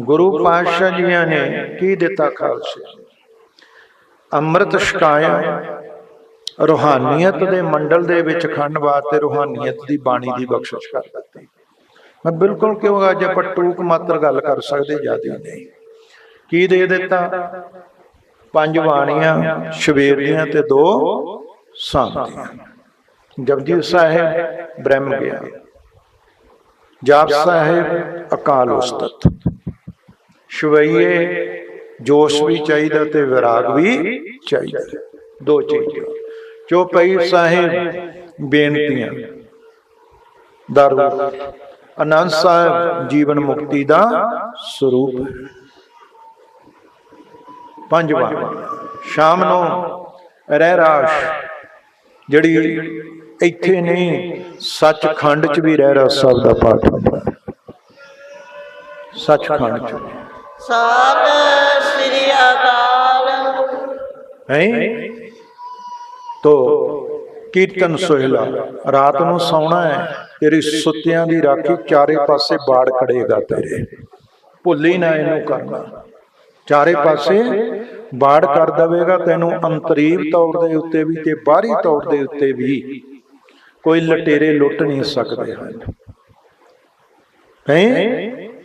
ਗੁਰੂ ਪਾਤਸ਼ਾਹ ਜੀਆਂ ਨੇ ਕੀ ਦਿੱਤਾ ਖਾਲਸੇ? ਅੰਮ੍ਰਿਤ ਛਕਾਇਆ, ਰੂਹਾਨੀਅਤ ਦੇ ਮੰਡਲ ਦੇ ਵਿੱਚ ਖੰਡ ਵਾਸਤੇ ਰੂਹਾਨੀਅਤ ਦੀ ਬਾਣੀ ਦੀ ਬਖਸ਼ਿਸ਼ ਕਰ ਦਿੱਤੀ। ਮੈਂ ਬਿਲਕੁਲ ਕਿਉਂ ਅੱਜ ਆਪਾਂ ਟੂਕ ਮਾਤਰ ਗੱਲ ਕਰ ਸਕਦੇ ਜ਼ਿਆਦਾ ਨਹੀਂ। ਕੀ ਦੇ ਦਿੱਤਾ? ਪੰਜ ਬਾਣੀਆਂ ਸ਼ਵੇਰ ਦੀਆਂ ਤੇ ਦੋ ਸੰਤ ਦੀਆਂ ਜਪਜੀ ਸਾਹਿਬ ਬ੍ਰਹਮ ਗਿਆਨ। ਜਾਪ ਸਾਹਿਬ ਅਕਾਲ ਉਸਤਤ। ਸ਼ਵਈਏ ਜੋਸ਼ ਵੀ ਚਾਹੀਦਾ ਤੇ ਵਿਰਾਗ ਵੀ ਚਾਹੀਦਾ। ਦੋ ਚੀਜ਼ਾਂ। ਚੌਪਈ ਸਾਹਿਬ ਬੇਨਤੀਆਂ। ਦਾ ਰੂਪ ਅਨੰਦ ਸਾਹਿਬ ਜੀਵਨ ਮੁਕਤੀ ਦਾ ਸਰੂਪ। ਪੰਜ ਬਾਣੀ ਸ਼ਾਮ ਨੂੰ ਰਹਿ ਰਾਸ਼ ਜਿਹੜੀ ਇੱਥੇ ਨਹੀਂ ਸੱਚਖੰਡ ਚ ਵੀ ਰਹਿ ਰਸ ਸਾਹਿਬ ਦਾ ਪਾਠ ਹੁੰਦਾ। ਸੱਚਖੰਡ ਚ। ਸਤਿ ਸ੍ਰੀ ਅਕਾਲ। ਹੈ? ਤੋ ਕੀਰਤਨ ਸੋਹਿਲਾ, ਰਾਤ ਨੂੰ ਸੌਣਾ ਹੈ, ਤੇਰੀ ਸੁੱਤਿਆਂ ਦੀ ਰਾਖੀ ਚਾਰੇ ਪਾਸੇ ਬਾੜ ਖੜੇਗਾ ਤੇਰੇ। ਭੁੱਲੀ ਨਾ ਇਹਨੂੰ ਕਰਨਾ। ਚਾਰੇ ਪਾਸੇ ਬਾੜ ਕਰ ਦਵੇਗਾ, ਤੈਨੂੰ ਅੰਤਰੀਬ ਤੌਰ ਦੇ ਉੱਤੇ ਵੀ ਤੇ ਬਾਹਰੀ ਤੌਰ ਦੇ ਉੱਤੇ ਵੀ। ਕੋਈ ਲਟੇਰੇ ਲੁੱਟ ਨਹੀਂ ਸਕਦੇ ਹਨ। ਹੈ?